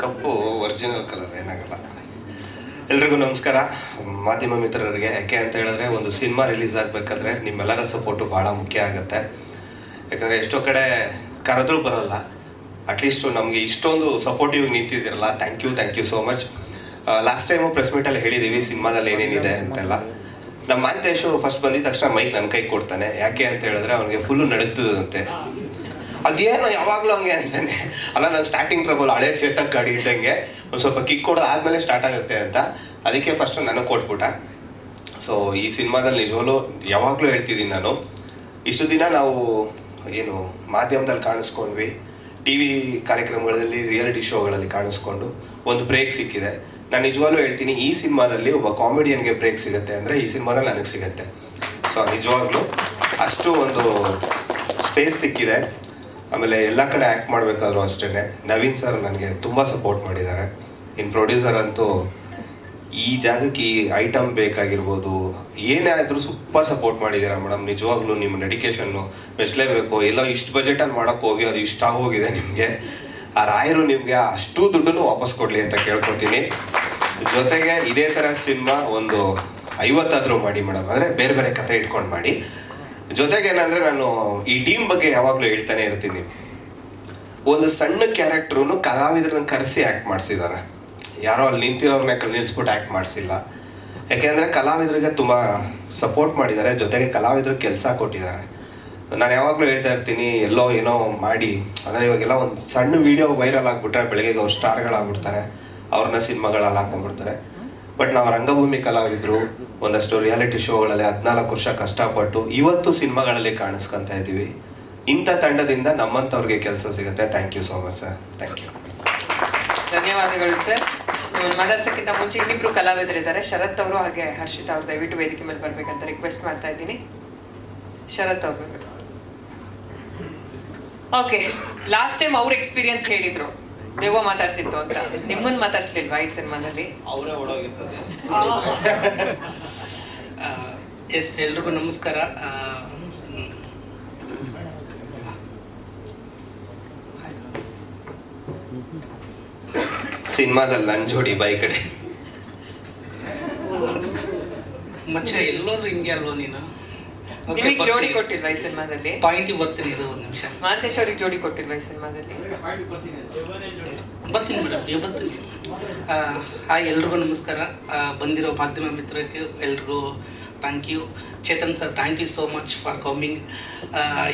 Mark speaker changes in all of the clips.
Speaker 1: ಕಪ್ಪು original colour ಏನಾಗಲ್ಲ. ಎಲ್ರಿಗೂ ನಮಸ್ಕಾರ. ಮಾಧ್ಯಮ ಮಿತ್ರರಿಗೆ ಯಾಕೆ ಅಂತ ಹೇಳಿದ್ರೆ, ಒಂದು ಸಿನಿಮಾ ರಿಲೀಸ್ ಆಗಬೇಕಾದ್ರೆ ನಿಮ್ಮೆಲ್ಲರ ಸಪೋರ್ಟು ಭಾಳ ಮುಖ್ಯ ಆಗುತ್ತೆ. ಯಾಕಂದರೆ ಎಷ್ಟೋ ಕಡೆ ಕರೆದ್ರೂ ಬರೋಲ್ಲ. ಅಟ್ಲೀಸ್ಟ್ ನಮಗೆ ಇಷ್ಟೊಂದು supportive ನಿಂತಿದ್ದೀರಲ್ಲ. Thank you thank you so much last time press ಮೀಟಲ್ಲಿ ಹೇಳಿದ್ದೀವಿ, ಸಿನಿಮಾದಲ್ಲಿ ಏನೇನಿದೆ ಅಂತೆಲ್ಲ. ನಮ್ಮ ಮಾಂತೇಶು ಫಸ್ಟ್ ಬಂದಿದ ತಕ್ಷಣ ಮೈಕ್ ನನ್ನ ಕೈ ಕೊಡ್ತಾನೆ. ಯಾಕೆ ಅಂತ ಹೇಳಿದ್ರೆ ಅವನಿಗೆ ಫುಲ್ಲು ನಡುಗ್ತದಂತೆ ಅದೇನೋ ಯಾವಾಗಲೂ ಹಂಗೆ ಅಂತಾನೆ. ಅಲ್ಲ, ನಾನು ಸ್ಟಾರ್ಟಿಂಗ್ ಟ್ರಬಲ್ ಹಳೆ ಚೇತಕ್ ಗಾಡಿ ಇದ್ದಂಗೆ. ಒಂದು ಸ್ವಲ್ಪ ಕಿಕ್ ಕೊಡೋದು ಆದಮೇಲೆ ಸ್ಟಾರ್ಟ್ ಆಗುತ್ತೆ ಅಂತ. ಅದಕ್ಕೆ ಫಸ್ಟ್ ನನಗೆ ಕೊಟ್ಬಿಟ್ಟ ಸೊ ಈ ಸಿನಿಮಾದಲ್ಲಿ ನಿಜವಲ್ಲೂ ಯಾವಾಗಲೂ ಹೇಳ್ತಿದ್ದೀನಿ ನಾನು. ಇಷ್ಟು ದಿನ ನಾವು, ಏನು, ಮಾಧ್ಯಮದಲ್ಲಿ ಕಾಣಿಸ್ಕೊಂಡ್ವಿ. ಟಿ ವಿ ಕಾರ್ಯಕ್ರಮಗಳಲ್ಲಿ ರಿಯಾಲಿಟಿ ಶೋಗಳಲ್ಲಿ ಕಾಣಿಸ್ಕೊಂಡು ಒಂದು ಬ್ರೇಕ್ ಸಿಕ್ಕಿದೆ. ನಾನು ನಿಜವಾಗ್ಲೂ ಹೇಳ್ತೀನಿ, ಈ ಸಿನಿಮಾದಲ್ಲಿ ಒಬ್ಬ ಕಾಮಿಡಿಯನ್ಗೆ ಬ್ರೇಕ್ ಸಿಗುತ್ತೆ ಅಂದರೆ ಈ ಸಿನಿಮಾದಲ್ಲಿ ನನಗೆ ಸಿಗುತ್ತೆ. ಸೊ ನಿಜವಾಗ್ಲೂ ಅಷ್ಟು ಒಂದು ಸ್ಪೇಸ್ ಸಿಕ್ಕಿದೆ. ಆಮೇಲೆ ಎಲ್ಲ ಕಡೆ ಆ್ಯಕ್ಟ್ ಮಾಡಬೇಕಾದ್ರೂ ಅಷ್ಟೇ ನವೀನ್ ಸರ್ ನನಗೆ ತುಂಬ ಸಪೋರ್ಟ್ ಮಾಡಿದ್ದಾರೆ. ಇನ್ನು ಪ್ರೊಡ್ಯೂಸರ್ ಅಂತೂ ಈ ಜಾಗಕ್ಕೆ ಈ ಐಟಮ್ ಬೇಕಾಗಿರ್ಬೋದು. ಏನೇ ಆದರೂ ಸೂಪರ್ ಸಪೋರ್ಟ್ ಮಾಡಿದ್ದೀರಾ ಮೇಡಮ್ ನಿಜವಾಗ್ಲೂ ನಿಮ್ಮ ಡೆಡಿಕೇಶನ್ನು ಮೆಚ್ಚಲೇಬೇಕು. ಎಲ್ಲ ಇಷ್ಟು ಬಜೆಟಲ್ಲಿ ಮಾಡೋಕ್ಕೆ ಹೋಗಿ ಅದು ಇಷ್ಟ ಹೋಗಿದೆ ನಿಮಗೆ. ಆ ರಾಯರು ನಿಮಗೆ ಅಷ್ಟು ದುಡ್ಡನ್ನು ವಾಪಸ್ ಕೊಡಲಿ ಅಂತ ಕೇಳ್ಕೊತೀನಿ. ಜೊತೆಗೆ ಇದೇ ಥರ ಸಿನಿಮಾ ಒಂದು ಐವತ್ತಾದರೂ ಮಾಡಿ ಮೇಡಮ್ ಅಂದರೆ ಬೇರೆ ಬೇರೆ ಕತೆ ಇಟ್ಕೊಂಡು ಮಾಡಿ. ಜೊತೆಗೆ ಏನಂದರೆ ನಾನು ಈ ಟೀಮ್ ಬಗ್ಗೆ ಯಾವಾಗಲೂ ಹೇಳ್ತಾನೆ ಇರ್ತೀನಿ. ಒಂದು ಸಣ್ಣ ಕ್ಯಾರೆಕ್ಟ್ರೂ ಕಲಾವಿದರನ್ನ ಕರೆಸಿ ಆ್ಯಕ್ಟ್ ಮಾಡಿಸಿದ್ದಾರೆ. ಯಾರೋ ಅಲ್ಲಿ ನಿಂತಿರೋರ್ನ ನಿಲ್ಲಿಸ್ಬಿಟ್ಟು ಆ್ಯಕ್ಟ್ ಮಾಡಿಸಿಲ್ಲ. ಯಾಕೆಂದರೆ ಕಲಾವಿದರಿಗೆ ತುಂಬ ಸಪೋರ್ಟ್ ಮಾಡಿದ್ದಾರೆ, ಜೊತೆಗೆ ಕಲಾವಿದರು ಕೆಲಸ ಕೊಟ್ಟಿದ್ದಾರೆ. ನಾನು ಯಾವಾಗಲೂ ಹೇಳ್ತಾ ಇರ್ತೀನಿ, ಎಲ್ಲೋ ಏನೋ ಮಾಡಿ, ಅಂದರೆ ಇವಾಗೆಲ್ಲ ಒಂದು ಸಣ್ಣ ವೀಡಿಯೋ ವೈರಲ್ ಆಗಿಬಿಟ್ರೆ ಬೆಳಗ್ಗೆ ಅವ್ರು ಸ್ಟಾರ್ಗಳಾಗ್ಬಿಡ್ತಾರೆ ಅವ್ರನ್ನ ಸಿನಿಮಾಗಳಲ್ಲಿ ಹಾಕೊಂಡ್ಬಿಡ್ತಾರೆ. ಬಟ್ ನಾವು ರಂಗಭೂಮಿ ಕಲಾವಿದರು, ಒಂದಷ್ಟು ರಿಯಾಲಿಟಿ ಶೋಗಳಲ್ಲಿ ಹದಿನಾಲ್ಕು ವರ್ಷ ಕಷ್ಟಪಟ್ಟು ಇವತ್ತು ಸಿನಿಮಾಗಳಲ್ಲಿ ಕಾಣಿಸ್ಕೊಂತ ಇದ್ದೀವಿ ಇಂಥ ತಂಡದಿಂದ ನಮ್ಮಂಥವ್ರಿಗೆ ಕೆಲಸ ಸಿಗುತ್ತೆ. Thank you so much sir thank you
Speaker 2: ಧನ್ಯವಾದಗಳು ಸರ್. ಮಾತಾಡ್ಸಕ್ಕಿಂತ ಮುಂಚೆ ಇನ್ನಿಬ್ರು ಕಲಾವಿದರಿದ್ದಾರೆ ಶರತ್ ಅವರು ಹಾಗೆ ಹರ್ಷಿತಾ ಅವರು ದಯವಿಟ್ಟು ವೇದಿಕೆ ಮೇಲೆ ಬರ್ಬೇಕಂತ ರಿಕ್ವೆಸ್ಟ್ ಮಾಡ್ತಾ ಇದ್ದೀನಿ. ಶರತ್ ಅವರು ಬರ್ಬೇಕು. ಓಕೆ ಲಾಸ್ಟ್ ಟೈಮ್ ಅವ್ರ ಎಕ್ಸ್ಪೀರಿಯನ್ಸ್ ಹೇಳಿದ್ರು. ದೆವ್ವ ಮಾತಾಡ್ಸಿತ್ತು ಅಂತ. ನಿಮ್ಮನ್ನ ಮಾತಾಡ್ಸ್ಲಿಲ್ವಾ ಈ ಸಿನಿಮಾದಲ್ಲಿ?
Speaker 1: ಅವರೇ ಓಡೋಗಿರ್ತದೆ.
Speaker 3: ಎಸ್ ಎಲ್ರಿಗೂ ನಮಸ್ಕಾರ ಆ, ಮ್,
Speaker 1: ಸಿನಿಮಾದಲ್ಲಿ ನನ್ನ ಜೋಡಿ ಬೈ ಕಡೆ.
Speaker 3: ಮಚ್ಚ ಎಲ್ಲೋದ್ರೂ ಹಿಂಗೆ ಅಲ್ವೋ ನೀನು?
Speaker 2: ನಿಮಗೆ ಜೋಡಿ ಕೊಟ್ಟಿಲ್ವಾ ಈ ಸಿನಿಮಾದಲ್ಲಿ?
Speaker 3: ಪಾಯಿಂಟ್ ಬರ್ತೀನಿ ಇರೋ ಒಂದು ನಿಮಿಷ.
Speaker 2: ಮಾಂತೇಶ್ ಅವ್ರಿಗೆ ಜೋಡಿ ಕೊಟ್ಟಿಲ್ವಾ ಈ ಸಿನಿಮಾದಲ್ಲಿ?
Speaker 3: ಬರ್ತೀನಿ ಮೇಡಮ್ ನೀವು ಬರ್ತೀನಿ. ಆ, ಹಾಯ್ ಎಲ್ರಿಗೂ ನಮಸ್ಕಾರ. ಬಂದಿರೋ ಮಾಧ್ಯಮ ಮಿತ್ರಕ್ಕೆ ಎಲ್ರಿಗೂ thank you Chetan sir thank you so much for coming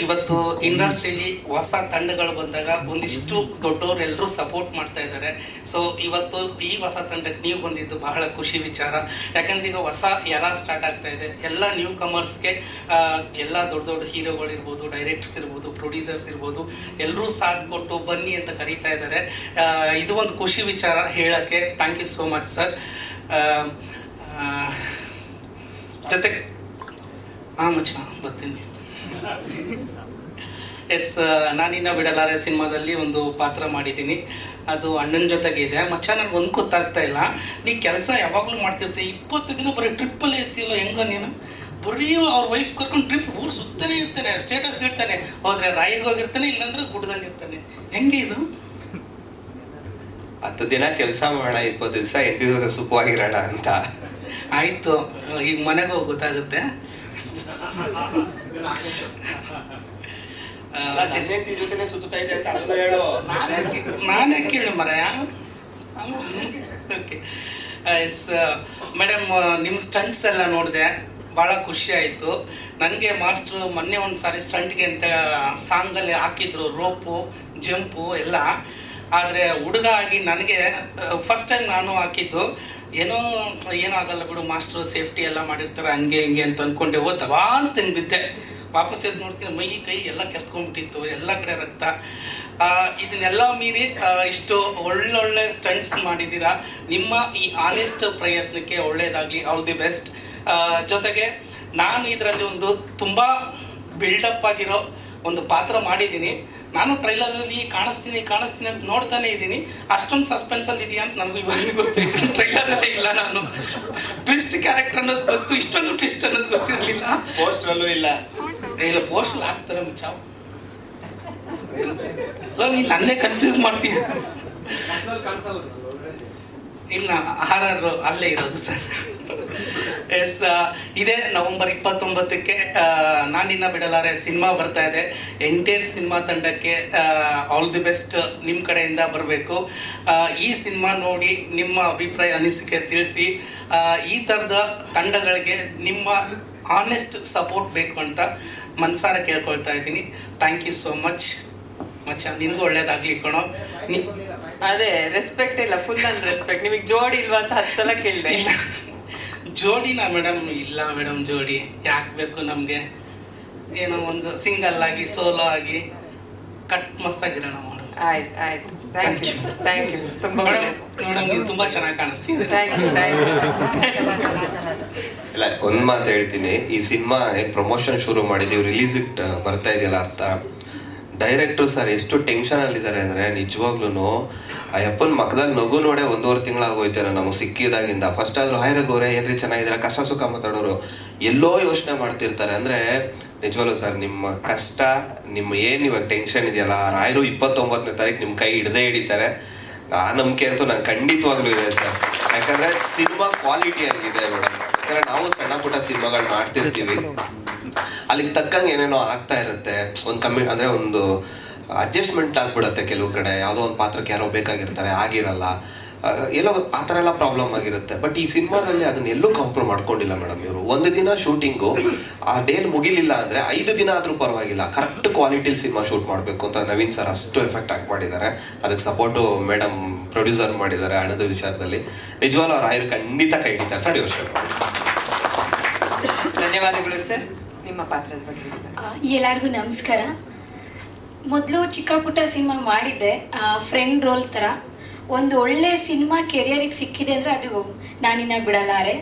Speaker 3: ಇವತ್ತು ಇಂಡಸ್ಟ್ರಿಯಲ್ಲಿ ಹೊಸ ತಂಡಗಳು ಬಂದಾಗ ಒಂದಿಷ್ಟು ದೊಡ್ಡವರು ಎಲ್ಲರೂ ಸಪೋರ್ಟ್ ಮಾಡ್ತಾ ಇದ್ದಾರೆ. ಸೊ ಇವತ್ತು ಈ ಹೊಸ ತಂಡಕ್ಕೆ ನೀವು ಬಂದಿದ್ದು ಬಹಳ ಖುಷಿ ವಿಚಾರ. ಯಾಕಂದ್ರೆ ಈಗ ಹೊಸ ಎರ ಸ್ಟಾರ್ಟ್ ಆಗ್ತಾ ಇದೆ. ಎಲ್ಲ ನ್ಯೂ ಕಮರ್ಸ್ಗೆ ಎಲ್ಲ ದೊಡ್ಡ ದೊಡ್ಡ ಹೀರೋಗಳಿರ್ಬೋದು ಡೈರೆಕ್ಟರ್ಸ್ ಇರ್ಬೋದು ಪ್ರೊಡ್ಯೂಸರ್ಸ್ ಇರ್ಬೋದು ಎಲ್ಲರೂ ಸಾಥ್ ಕೊಟ್ಟು ಬನ್ನಿ ಅಂತ ಕರೀತಾ ಇದ್ದಾರೆ. ಇದು ಒಂದು ಖುಷಿ ವಿಚಾರ ಹೇಳೋಕ್ಕೆ thank you so much sir ಜೊತೆಗೆ ಹಾಂ ಮಚ್ಚ. ಬರ್ತೀನಿ. ಎಸ್ ನಾನಿನ್ನ ಬಿಡಲಾರೆ ಸಿನಿಮಾದಲ್ಲಿ ಒಂದು ಪಾತ್ರ ಮಾಡಿದ್ದೀನಿ. ಅದು ಅಣ್ಣನ ಜೊತೆಗೆ ಇದೆ. ಮಚ್ಚ ನನಗೆ ಒಂದು ಗೊತ್ತಾಗ್ತಾ ಇಲ್ಲ. ನೀ ಕೆಲಸ ಯಾವಾಗಲೂ ಮಾಡ್ತಿರ್ತೀಯ? ಇಪ್ಪತ್ತು ದಿನ ಬರೀ ಟ್ರಿಪ್ಪಲ್ಲಿ ಇರ್ತೀಯಲ್ಲ ಹೆಂಗ ನೀನು? ಬರೀ ಅವ್ರ ವೈಫ್ ಕರ್ಕೊಂಡು ಟ್ರಿಪ್ ಊರು ಸುತ್ತಾನೆ ಇರ್ತಾನೆ ಸ್ಟೇಟಸ್ ಇಡ್ತಾನೆ. ಹೋದ್ರೆ ರಾಯರ್ಗೆ ಹೋಗಿರ್ತಾನೆ ಇಲ್ಲಾಂದ್ರೆ ಗುಡ್ಡದಲ್ಲಿ ಇರ್ತಾನೆ. ಹೆಂಗೆ ಇದು?
Speaker 1: ಹತ್ತು ದಿನ ಕೆಲಸ ಮಾಡೋಣ ಇಪ್ಪತ್ತು ದಿವಸ ಎಂಟು ದಿವಸ ಸುಖವಾಗಿರೋಣ ಅಂತ.
Speaker 3: ಆಯಿತು. ಈಗ ಮನೆಗೆ ಹೋಗಿ ಗೊತ್ತಾಗುತ್ತೆ. ನಾನೇ ಕೇಳಿ ಮರಯ ಓಕೆ ಎಸ್ ಮೇಡಮ್ ನಿಮ್ಮ ಸ್ಟಂಟ್ಸ್ ಎಲ್ಲ ನೋಡಿದೆ. ಭಾಳ ಖುಷಿ ಆಯಿತು. ನನಗೆ ಮಾಸ್ಟ್ರು ಮೊನ್ನೆ ಒಂದು ಸಾರಿ ಸ್ಟಂಟ್ಗೆ ಅಂತ ಸಾಂಗಲ್ಲಿ ಹಾಕಿದ್ರು ರೋಪು ಜಂಪು ಎಲ್ಲ. ಆದರೆ ಹುಡುಗ ಆಗಿ ನನಗೆ ಫಸ್ಟ್ ಟೈಮ್ ನಾನು ಹಾಕಿದ್ದು ಏನೋ ಏನೂ ಆಗಲ್ಲ ಬಿಡು ಮಾಸ್ಟ್ರು ಸೇಫ್ಟಿ ಎಲ್ಲ ಮಾಡಿರ್ತಾರೆ, ಹಂಗೆ ಹಿಂಗೆ ಅಂತ ಅಂದ್ಕೊಂಡೆ ಓ ದಬಾ ಅಂತ ಹಿಂಗೆ ಬಿದ್ದೆ ವಾಪಸ್ ಎದ್ದು ನೋಡ್ತೀನಿ, ಮೈ ಕೈ ಎಲ್ಲ ಕೆರ್ಸ್ಕೊಂಡ್ಬಿಟ್ಟಿತ್ತು ಎಲ್ಲ ಕಡೆ ರಕ್ತ. ಇದನ್ನೆಲ್ಲ ಮೀರಿ ಇಷ್ಟು ಒಳ್ಳೊಳ್ಳೆ ಸ್ಟಂಟ್ಸ್ ಮಾಡಿದ್ದೀರಾ? ನಿಮ್ಮ ಈ ಆನೆಸ್ಟ್ ಪ್ರಯತ್ನಕ್ಕೆ ಒಳ್ಳೆಯದಾಗಲಿ ಆಲ್ ದಿ ಬೆಸ್ಟ್ ಜೊತೆಗೆ ನಾನು ಇದರಲ್ಲಿ ಒಂದು ತುಂಬ ಬಿಲ್ಡಪ್ ಆಗಿರೋ ಒಂದು ಪಾತ್ರ ಮಾಡಿದ್ದೀನಿ. ನಾನು ಟ್ರೈಲರಲ್ಲಿ ಕಾಣಿಸ್ತೀನಿ ಕಾಣಿಸ್ತೀನಿ ಅಂತ ನೋಡ್ತಾನೆ ಇದ್ದೀನಿ. ಅಷ್ಟೊಂದು ಸಸ್ಪೆನ್ಸಲ್ಲಿ ಇದೆಯಾ ಅಂತ ನನಗೂ ಇವಾಗ ಗೊತ್ತಾಯ್ತು. ಟ್ರೈಲರಲ್ಲಿ ಇಲ್ಲ ನಾನು. ಟ್ವಿಸ್ಟ್ ಕ್ಯಾರೆಕ್ಟರ್ ಅನ್ನೋದು ಗೊತ್ತು ಇಷ್ಟೊಂದು ಟ್ವಿಸ್ಟ್ ಅನ್ನೋದು ಗೊತ್ತಿರಲಿಲ್ಲ.
Speaker 1: ಪೋಸ್ಟ್ರಲ್ಲೂ ಇಲ್ಲ.
Speaker 3: ಇಲ್ಲ ಪೋಸ್ಟ್ ಹಾಕ್ತಾರೆ ಮುಚ್ಚಾವ್ ಅಲ್ಲ ನೀನು ನನ್ನೇ ಕನ್ಫ್ಯೂಸ್ ಮಾಡ್ತೀಯ? ಇಲ್ಲ ಆರ್ ಆರ್ ಅಲ್ಲೇ ಇರೋದು ಸರ್. ಎಸ್ ಇದೇ ನವೆಂಬರ್ ಇಪ್ಪತ್ತೊಂಬತ್ತಕ್ಕೆ ನಾನಿನ್ನ ಬಿಡಲಾರೆ ಸಿನಿಮಾ ಬರ್ತಾ ಇದೆ. ಎಂಟೈರ್ ಸಿನಿಮಾ ತಂಡಕ್ಕೆ ಆಲ್ ದಿ ಬೆಸ್ಟ್ ನಿಮ್ಮ ಕಡೆಯಿಂದ ಬರಬೇಕು. ಈ ಸಿನಿಮಾ ನೋಡಿ ನಿಮ್ಮ ಅಭಿಪ್ರಾಯ ಅನಿಸಿಕೆ ತಿಳಿಸಿ. ಈ ಥರದ ತಂಡಗಳಿಗೆ ನಿಮ್ಮ ಆನೆಸ್ಟ್ ಸಪೋರ್ಟ್ ಬೇಕು ಅಂತ ಮನಸಾರ ಕೇಳ್ಕೊಳ್ತಾ ಇದ್ದೀನಿ. ಥ್ಯಾಂಕ್ ಯು ಸೋ ಮಚ್ ಮಚ್ಚ ನಿನಗೂ ಒಳ್ಳೇದಾಗ್ಲಿ ಕಣೋ. ನೀ
Speaker 2: ಅದೇ ರೆಸ್ಪೆಕ್ಟ್ ಇಲ್ಲ ಫುಲ್ ಅನ್ ರೆಸ್ಪೆಕ್ಟ್ ನಿಮಗೆ ಜೋಡಿ ಇಲ್ವಾ ಅಂತ ಹತ್ತು ಸಲ ಕೇಳಿದೆ.
Speaker 3: ಇಲ್ಲ. ಜೋಡಿನಾ ಮೇಡಮ್ ಇಲ್ಲ ಮೇಡಮ್ ಜೋಡಿ. ಯಾಕೆ ಬೇಕು ನಮಗೆ? ಏನೋ ಒಂದು ಸಿಂಗಲ್ ಆಗಿ ಸೋಲೋ ಆಗಿ ಕಟ್ ಮಸ್ತಾಗಿರೋಣ ಮೇಡಮ್
Speaker 2: ಆಯ್ತು ಆಯ್ತು. ಥ್ಯಾಂಕ್ ಯು ಥ್ಯಾಂಕ್ ಯು ತುಂಬ
Speaker 3: ಮೇಡಮ್ ನೀವು ತುಂಬ ಚೆನ್ನಾಗಿ ಕಾಣಿಸ್ತಿದೆ.
Speaker 2: ಥ್ಯಾಂಕ್ ಯು ಥ್ಯಾಂಕ್ ಯು
Speaker 1: ಇಲ್ಲ ಒಂದು ಮಾತು ಹೇಳ್ತೀನಿ. ಈ ಸಿನಿಮಾ ಪ್ರಮೋಷನ್ ಶುರು ಮಾಡಿದೀವಿ ರಿಲೀಸ್ ಬರ್ತಾ ಇದೆಯಲ್ಲ ಅರ್ಥ? ಡೈರೆಕ್ಟ್ರು ಸರ್, ಎಷ್ಟು ಟೆನ್ಷನ್ ಅಲ್ಲಿದ್ದಾರೆ ಅಂದ್ರೆ ನಿಜವಾಗ್ಲೂ ಆ ಅಪ್ಪನ ಮಕ್ಕದಲ್ಲಿ ನಗು ನೋಡೇ ಒಂದೂವರೆ ತಿಂಗಳಾಗೋಯ್ತೇನೋ ನಮಗೆ ಸಿಕ್ಕಿದಾಗಿಂದ. ಫಸ್ಟ್ ಆದ್ರೂ, ಹಾಯ್ ರಘುವರೆ ಏನ್ರಿ ಚೆನ್ನಾಗಿದ್ದಾರೆ? ಕಷ್ಟ ಸುಖ ಮಾತಾಡೋರು. ಎಲ್ಲೋ ಯೋಚನೆ ಮಾಡ್ತಿರ್ತಾರೆ ಅಂದ್ರೆ, ನಿಜವಾಗ್ಲೂ ಸರ್, ನಿಮ್ಮ ಕಷ್ಟ, ನಿಮ್ಮ ಏನು ಇವಾಗ ಟೆನ್ಷನ್ ಇದೆಯಲ್ಲ ರಾಯರು ಇಪ್ಪತ್ತೊಂಬತ್ತನೇ ತಾರೀಕು ನಿಮ್ಮ ಕೈ ಹಿಡ್ದೇ ಹಿಡಿತಾರೆ. ಆ ನಂಬಿಕೆ ಅಂತೂ ನಂಗೆ ಖಂಡಿತವಾಗ್ಲೂ ಇದೆ ಸರ್. ಯಾಕಂದ್ರೆ, ಸಿನಿಮಾ ಕ್ವಾಲಿಟಿ ಹಂಗಿದೆ ಮೇಡಮ್. ಯಾಕಂದ್ರೆ, ನಾವು ಸಣ್ಣ ಪುಟ್ಟ ಸಿನಿಮಾಗಳು ಮಾಡ್ತಿರ್ತೀವಿ. ಅಲ್ಲಿಗೆ ತಕ್ಕಂಗೆ ಏನೇನೋ ಆಗ್ತಾ ಇರುತ್ತೆ. ಒಂದು ಕಮ್ಮಿ, ಅಂದರೆ ಒಂದು ಅಡ್ಜಸ್ಟ್ಮೆಂಟ್ ಆಗ್ಬಿಡುತ್ತೆ ಕೆಲವು ಕಡೆ. ಯಾವುದೋ ಒಂದು ಪಾತ್ರಕ್ಕೆ ಯಾರೋ ಬೇಕಾಗಿರ್ತಾರೆ, ಆಗಿರಲ್ಲ. ಎಲ್ಲೋ ಆ ಥರ ಎಲ್ಲ ಪ್ರಾಬ್ಲಮ್ ಆಗಿರುತ್ತೆ. ಬಟ್ ಈ ಸಿನಿಮಾದಲ್ಲಿ ಅದನ್ನ ಎಲ್ಲೂ ಕಾಂಪ್ರೋ ಮಾಡ್ಕೊಂಡಿಲ್ಲ ಮೇಡಮ್ ಇವರು. ಒಂದು ದಿನ ಶೂಟಿಂಗು ಆ ಡೇಲ್ ಮುಗಿಲಿಲ್ಲ ಅಂದರೆ ಐದು ದಿನ ಆದರೂ ಪರವಾಗಿಲ್ಲ. ಕರೆಕ್ಟ್ ಕ್ವಾಲಿಟಿಲಿ ಸಿನಿಮಾ ಶೂಟ್ ಮಾಡಬೇಕು ಅಂತ ನವೀನ್ ಸರ್ ಅಷ್ಟು ಎಫೆಕ್ಟ್ ಆಗಿ ಮಾಡಿದ್ದಾರೆ. ಅದಕ್ಕೆ ಸಪೋರ್ಟು ಮೇಡಮ್ ಪ್ರೊಡ್ಯೂಸರ್ ಮಾಡಿದ್ದಾರೆ ಹಣದ ವಿಚಾರದಲ್ಲಿ. ನಿಜವಾಗ್ಲೂ ಅವ್ರ ಆಯ್ರು ಖಂಡಿತ ಕೈ ಹಿಡಿತಾರೆ. ಸರ್ ಯೋಚನೆ
Speaker 2: ಧನ್ಯವಾದಗಳು ಸರ್ ನಿಮ್ಮ ಪಾತ್ರದ ಬಗ್ಗೆ
Speaker 4: ಎಲ್ಲರಿಗೂ ನಮಸ್ಕಾರ. ಮೊದಲು ಚಿಕ್ಕ ಪುಟ್ಟ ಸಿನಿಮಾ ಮಾಡಿದ್ದೆ ಫ್ರೆಂಡ್ ರೋಲ್ ಥರ ಒಂದು ಒಳ್ಳೆ ಸಿನಿಮಾ ಕೆರಿಯರಿಗೆ ಸಿಕ್ಕಿದೆ ಅಂದರೆ ಅದು ನಾನಿನ್ನ ಬಿಡಲಾರೆ.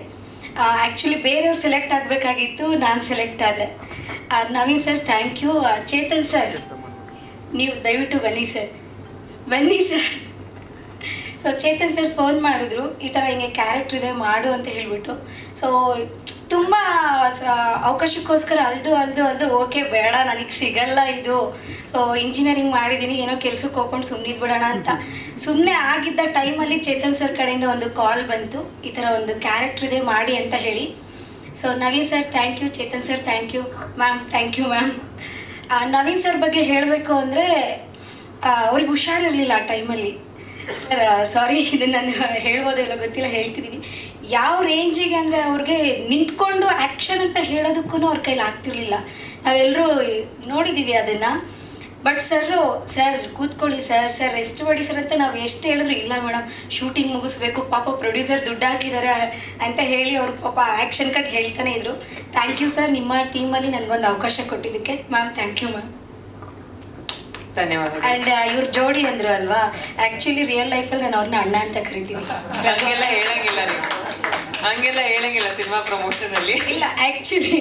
Speaker 4: ಆ್ಯಕ್ಚುಲಿ ಬೇರೆಯವ್ರು ಸೆಲೆಕ್ಟ್ ಆಗಬೇಕಾಗಿತ್ತು, ನಾನು ಸೆಲೆಕ್ಟ್ ಆದೆ. Naveen sir thank you Chetan sir ನೀವು ದಯವಿಟ್ಟು ಬನ್ನಿ ಸರ್ ಬನ್ನಿ sir so Chetan sir phone ಮಾಡಿದ್ರು. ಈ ಥರ ಹಿಂಗೆ ಕ್ಯಾರೆಕ್ಟ್ರ್ ಇದೆ, ಮಾಡು ಅಂತ ಹೇಳಿಬಿಟ್ಟು. ಸೊ ತುಂಬ ಅವಕಾಶಕ್ಕೋಸ್ಕರ ಅಲ್ದು ಅಲ್ದು ಅಲ್ದು, ಓಕೆ, ಬೇಡ, ನನಗೆ ಸಿಗಲ್ಲ ಇದು. ಸೊ ಇಂಜಿನಿಯರಿಂಗ್ ಮಾಡಿದ್ದೀನಿ ಏನೋ ಕೆಲ್ಸಕ್ಕೆ ಹೋಗ್ಕೊಂಡು ಸುಮ್ಮನೆ ಬಿಡೋಣ ಅಂತ. ಸುಮ್ಮನೆ ಆಗಿದ್ದ ಟೈಮಲ್ಲಿ ಚೇತನ್ ಸರ್ ಕಡೆಯಿಂದ ಒಂದು ಕಾಲ್ ಬಂತು. ಈ ಥರ ಒಂದು ಕ್ಯಾರೆಕ್ಟರ್ ಇದೆ, ಮಾಡಿ ಅಂತ ಹೇಳಿ. So Naveen sir thank you Chetan sir thank you ma'am thank you ma'am Naveen sir ಬಗ್ಗೆ ಹೇಳಬೇಕು ಅಂದರೆ ಅವ್ರಿಗೆ ಹುಷಾರಿರಲಿಲ್ಲ ಆ ಟೈಮಲ್ಲಿ. ಸರ್ ಸಾರಿ ಇದನ್ನು ನಾನು ಹೇಳ್ಬೋದೋ ಇಲ್ಲ ಗೊತ್ತಿಲ್ಲ ಹೇಳ್ತಿದ್ದೀನಿ ಯಾವ ರೇಂಜಿಗೆ ಅಂದ್ರೆ ಅವ್ರಿಗೆ ನಿಂತ್ಕೊಂಡು ಆ್ಯಕ್ಷನ್ ಅಂತ ಹೇಳೋದಕ್ಕೂ ಅವ್ರ ಕೈಲಿ ಆಗ್ತಿರ್ಲಿಲ್ಲ. ನಾವೆಲ್ಲರೂ ನೋಡಿದೀವಿ ಅದನ್ನ. ಬಟ್ ಸರ್ ಸರ್ ಕೂತ್ಕೊಳ್ಳಿ ಸರ್ ಸರ್ ರೆಸ್ಟ್ ಮಾಡಿ ಸರ್ ಅಂತ ನಾವು ಎಷ್ಟು ಹೇಳಿದ್ರು ಇಲ್ಲ ಮೇಡಮ್ ಶೂಟಿಂಗ್ ಮುಗಿಸ್ಬೇಕು ಪಾಪ ಪ್ರೊಡ್ಯೂಸರ್ ದುಡ್ಡು ಹಾಕಿದ್ದಾರೆ ಅಂತ ಹೇಳಿ ಅವ್ರು ಪಾಪ ಆ್ಯಕ್ಷನ್ ಕಟ್ ಹೇಳ್ತಾನೆ ಇದ್ರು. ಥ್ಯಾಂಕ್ ಯು ಸರ್ ನಿಮ್ಮ ಟೀಮಲ್ಲಿ ನನಗೊಂದು ಅವಕಾಶ ಕೊಟ್ಟಿದ್ದಕ್ಕೆ. ಮ್ಯಾಮ್ ಥ್ಯಾಂಕ್ ಯು ಮ್ಯಾಮ್
Speaker 2: ಧನ್ಯವಾದ
Speaker 4: ಅಂಡ್ ಇವ್ರ ಜೋಡಿ ಅಂದ್ರು ಅಲ್ವಾ? ಆಕ್ಚುಲಿ ರಿಯಲ್ ಲೈಫಲ್ಲಿ ನಾನು ಅವ್ರನ್ನ ಅಣ್ಣ ಅಂತ ಕರಿತೀನಿ.
Speaker 2: ಹೇಳಂಗಿಲ್ಲ ನೀವು. ಹಂಗೆಲ್ಲ ಹೇಳಂಗಿಲ್ಲ ಸಿನಿಮಾ ಪ್ರಮೋಷನ್ ಅಲ್ಲಿ.
Speaker 4: ಇಲ್ಲ ಆಕ್ಚುಲಿ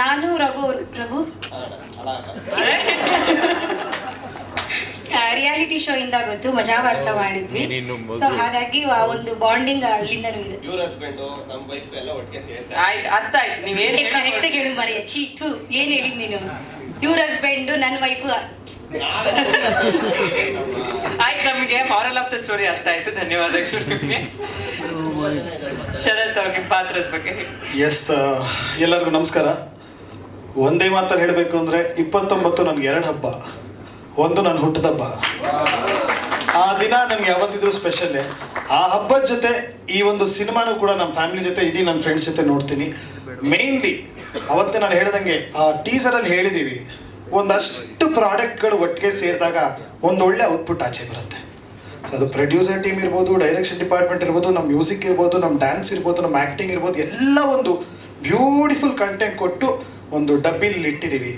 Speaker 4: ನಾನು ರಘು ರಘು? ರಿಯಾಲಿಟಿ ಶೋ ಇಂದ ಗೊತ್ತು ಮಜಾ ಬರ್ತಾ ಮಾಡಿದ್ವಿ. ಸೊ ಹಾಗಾಗಿ ಆ ಒಂದು ಬಾಂಡಿಂಗ್ ಅಲ್ಲಿಂದ ಇದೆ.
Speaker 1: ಇವ್ರ ಹಸ್ಬೆಂಡು ನಮ್ಮ ವೈಫ್ ಎಲ್ಲ ಒಟ್ಟಿಗೆ ಸೇರ್ತಾರೆ
Speaker 2: ಆಯ್ತು ಅರ್ಥ ಆಯ್ತು ನೀವೇನ್
Speaker 4: ಕರೆಕ್ಟ್ ಹೇಳು ಮರಿಯ. ಚೀತು ಏನ್ ಹೇಳಿದ್ ನೀನು? ಇವ್ರ ಹಸ್ಬೆಂಡ್ ನನ್ನ ವೈಫು
Speaker 2: ಆಯ್ತು ನಮಗೆ ಮಾರಲ್ ಆಫ್ ದ ಸ್ಟೋರಿ ಅರ್ಥ ಆಯ್ತು. ಧನ್ಯವಾದಗಳು ನಿಮಗೆ. ಶರತ್ ಬಗ್ಗೆ
Speaker 5: ಎಸ್ ಎಲ್ಲರಿಗೂ ನಮಸ್ಕಾರ. ಒಂದೇ ಮಾತಲ್ಲಿ ಹೇಳಬೇಕು ಅಂದರೆ ಇಪ್ಪತ್ತೊಂಬತ್ತು ನನಗೆ ಎರಡು ಹಬ್ಬ, ಒಂದು ನನ್ನ ಹುಟ್ಟಿದಬ್ಬ ಆ ದಿನ ನನಗೆ ಯಾವತ್ತಿದ್ರೂ ಸ್ಪೆಷಲ್ಲೇ ಆ ಹಬ್ಬದ ಜೊತೆ ಈ ಒಂದು ಸಿನಿಮಾನು ಕೂಡ ನಮ್ಮ ಫ್ಯಾಮಿಲಿ ಜೊತೆ, ಇಡೀ ನನ್ನ ಫ್ರೆಂಡ್ಸ್ ಜೊತೆ ನೋಡ್ತೀನಿ. ಮೇನ್ಲಿ ಅವತ್ತೇ ನಾನು ಹೇಳ್ದಂಗೆ, ಆ ಟೀಸರಲ್ಲಿ ಹೇಳಿದ್ದೀವಿ ಒಂದಷ್ಟು ಪ್ರಾಡಕ್ಟ್ಗಳು ಒಟ್ಟಿಗೆ ಸೇರಿದಾಗ ಒಂದು ಒಳ್ಳೆ ಔಟ್ಪುಟ್ ಆಚೆ ಬರುತ್ತೆ. ಸೊ ಅದು ಪ್ರೊಡ್ಯೂಸರ್ ಟೀಮ್ ಇರ್ಬೋದು ಡೈರೆಕ್ಷನ್ ಡಿಪಾರ್ಟ್ಮೆಂಟ್ ಇರ್ಬೋದು ನಮ್ಮ ಮ್ಯೂಸಿಕ್ ಇರ್ಬೋದು ನಮ್ಮ ಡ್ಯಾನ್ಸ್ ಇರ್ಬೋದು ನಮ್ಮ ಆ್ಯಕ್ಟಿಂಗ್ ಇರ್ಬೋದು, ಎಲ್ಲ ಒಂದು ಬ್ಯೂಟಿಫುಲ್ ಕಂಟೆಂಟ್ ಕೊಟ್ಟು ಒಂದು ಡಬ್ಬಿಲಿ ಇಟ್ಟಿದ್ದೀವಿ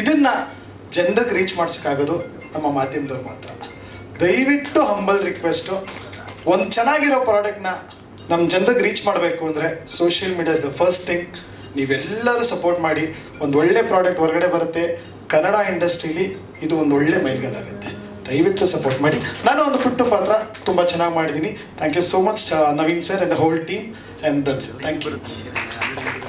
Speaker 5: ಇದನ್ನ ಜನರಿಗೆ ರೀಚ್ ಮಾಡ್ಸೋಕ್ಕಾಗೋದು ನಮ್ಮ ಮಾಧ್ಯಮದವ್ರು ಮಾತ್ರ. ದಯವಿಟ್ಟು ಹಂಬಲ್ ರಿಕ್ವೆಸ್ಟು ಒಂದು ಚೆನ್ನಾಗಿರೋ ಪ್ರಾಡಕ್ಟ್ನ ನಮ್ಮ ಜನರಿಗೆ ರೀಚ್ ಮಾಡಬೇಕು ಅಂದರೆ social media is the first thing ನೀವೆಲ್ಲರೂ ಸಪೋರ್ಟ್ ಮಾಡಿ, ಒಂದು ಒಳ್ಳೆ ಪ್ರಾಡಕ್ಟ್ ಹೊರಗಡೆ ಬರುತ್ತೆ. ಕನ್ನಡ ಇಂಡಸ್ಟ್ರೀಲಿ ಇದು ಒಂದು ಒಳ್ಳೆ ಮೈಲ್ಗಲ್ಲಾಗುತ್ತೆ. ದಯವಿಟ್ಟು ಸಪೋರ್ಟ್ ಮಾಡಿ. ನಾನು ಒಂದು ಪುಟ್ಟ ಪಾತ್ರ ತುಂಬ ಚೆನ್ನಾಗಿ ಮಾಡಿದ್ದೀನಿ thank you so much Naveen sir and the whole team and that's thank you